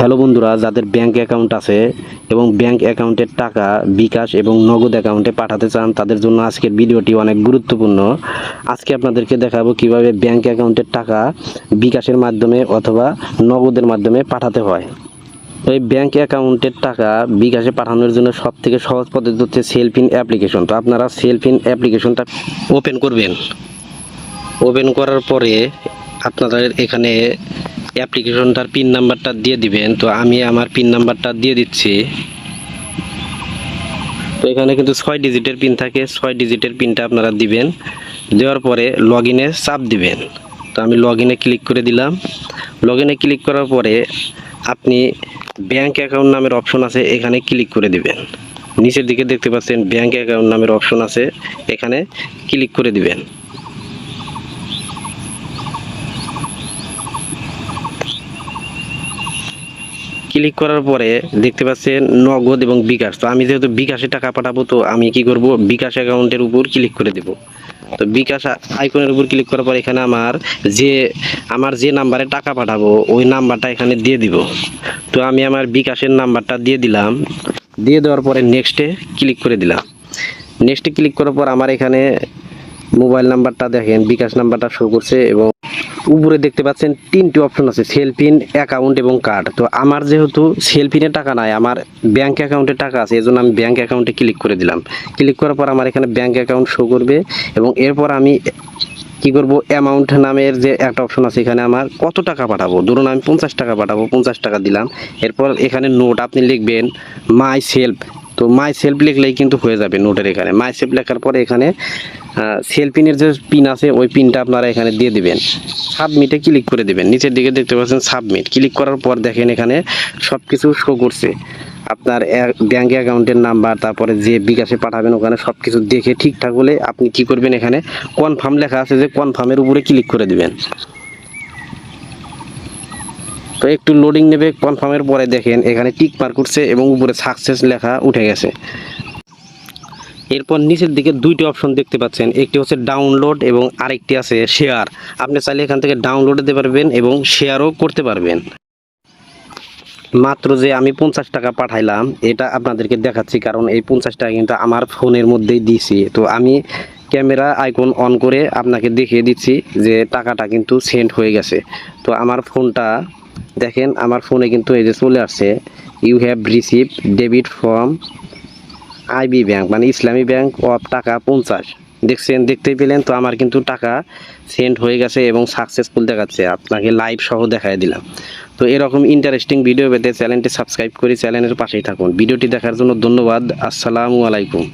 Hello বন্ধুরা, যাদের bank account আছে এবং ব্যাংক অ্যাকাউন্টের টাকা বিকাশ এবং নগদ অ্যাকাউন্টে পাঠাতে চান, তাদের জন্য আজকের ভিডিওটি অনেক গুরুত্বপূর্ণ। আজকে আপনাদেরকে দেখাবো কীভাবে ব্যাংক অ্যাকাউন্টের টাকা বিকাশের মাধ্যমে অথবা নগদের মাধ্যমে পাঠাতে হয়। এই ব্যাংক অ্যাকাউন্টের টাকা বিকাশে পাঠানোর জন্য সব থেকে সহজ পদ্ধতি হচ্ছে সেলফিন অ্যাপ্লিকেশন তো আপনারা সেলফিন অ্যাপ্লিকেশনটা ওপেন করবেন। ওপেন করার পরে আপনাদের এখানে অ্যাপ্লিকেশনটার পিন নাম্বারটা দিয়ে দিবেন। তো আমি আমার পিন নাম্বারটা দিয়ে দিচ্ছি। তো এখানে কিন্তু ছয় ডিজিটের পিন থাকে। ছয় ডিজিটের পিনটা আপনারা দিবেন। দেওয়ার পরে লগ ইনে চাপ দিবেন। তো আমি লগ ক্লিক করে দিলাম। লগ ক্লিক করার পরে আপনি ব্যাংক অ্যাকাউন্ট নামের অপশন আছে, এখানে ক্লিক করে দিবেন। নিচের দিকে দেখতে পাচ্ছেন ব্যাংক অ্যাকাউন্ট নামের অপশন আছে। এখানে ক্লিক করে দিবেন। ক্লিক করার পরে দেখতে পাচ্ছেন নগদ এবং বিকাশ। তো আমি যেহেতু বিকাশে টাকা পাঠাবো, তো আমি কি করব? বিকাশ অ্যাকাউন্টের উপর ক্লিক করে দেব। তো বিকাশ আইকনের উপর ক্লিক করার পর এখানে আমার যে আমার যে নাম্বারে টাকা পাঠাবো, ওই নাম্বারটা এখানে দিয়ে দিব। তো আমি আমার বিকাশের নাম্বারটা দিয়ে দিলাম। দিয়ে দেওয়ার পরে নেক্সটে ক্লিক করে দিলাম। নেক্সটে ক্লিক করার পর আমার এখানে মোবাইল নাম্বারটা দেখেন, বিকাশ নাম্বারটা শো করছে এবং উপরে দেখতে পাচ্ছেন তিনটি অপশন আছে সেলফিন অ্যাকাউন্ট এবং কার্ড তো আমার যেহেতু সেলফিনে টাকা নাই, আমার ব্যাঙ্ক অ্যাকাউন্টে টাকা আছে, এজন্য আমি ব্যাঙ্ক অ্যাকাউন্টে ক্লিক করে দিলাম। ক্লিক করার পর আমার এখানে ব্যাঙ্ক অ্যাকাউন্ট শো করবে এবং এরপর আমি কি করব অ্যামাউন্ট নামের যে একটা অপশন আছে, এখানে আমার কত টাকা পাঠাবো? ধরুন আমি পঞ্চাশ টাকা পাঠাবো, পঞ্চাশ টাকা দিলাম। এরপর এখানে নোট আপনি লিখবেন মাই সেলফ তো মাই সেলফ লিখলেই কিন্তু হয়ে যাবে নোটের এখানে। মাই সেলফ লেখার পরে এখানে সেলফিনের যে পিন আছে, ওই পিনটা আপনারা এখানে দিয়ে দিবেন। সাবমিটে ক্লিক করে দিবেন। নিচের দিকে দেখতে পাচ্ছেন সাবমিট ক্লিক করার পর দেখেন এখানে সব কিছু শো করছে। আপনার ব্যাঙ্ক অ্যাকাউন্টের নাম্বার তারপরে যে বিকাশে পাঠাবেন, ওখানে সব কিছু দেখে ঠিকঠাক হলে আপনি কি করবেন এখানে? কনফার্ম লেখা আছে যে কনফার্মের উপরে ক্লিক করে দিবেন। তো একটু লোডিং নেবে কনফার্মের পরে দেখেন এখানে টিক মার্ক করছে এবং উপরে সাকসেস লেখা উঠে গেছে। এরপর নিচের দিকে দুইটি অপশন দেখতে পাচ্ছেন, একটি হচ্ছে ডাউনলোড এবং আরেকটি আছে শেয়ার আপনি চাইলে এখান থেকে ডাউনলোড দিতে পারবেন এবং শেয়ারও করতে পারবেন। মাত্র যে আমি পঞ্চাশ টাকা পাঠাইলাম, এটা আপনাদেরকে দেখাচ্ছি কারণ এই পঞ্চাশ টাকা কিন্তু আমার ফোনের মধ্যেই দিয়েছি। তো আমি ক্যামেরা আইকন অন করে আপনাকে দেখিয়ে দিচ্ছি যে টাকাটা কিন্তু সেন্ড হয়ে গেছে। তো আমার ফোনটা দেখেন, আমার ফোনে কিন্তু এই যে চলে আসছে। You have receive debit from IB bank মানে ইসলামী ব্যাংক অফ টাকা পঞ্চাশ। দেখছেন, দেখতেই পেলেন তো আমার কিন্তু টাকা সেন্ড হয়ে গেছে এবং সাকসেসফুল দেখাচ্ছে। আপনাকে লাইভ সহ দেখায় দিলাম। তো এরকম ইন্টারেস্টিং ভিডিও পেতে চ্যানেলটি সাবস্ক্রাইব করে চ্যানেলের পাশেই থাকুন। ভিডিওটি দেখার জন্য ধন্যবাদ। আসসালামু আলাইকুম।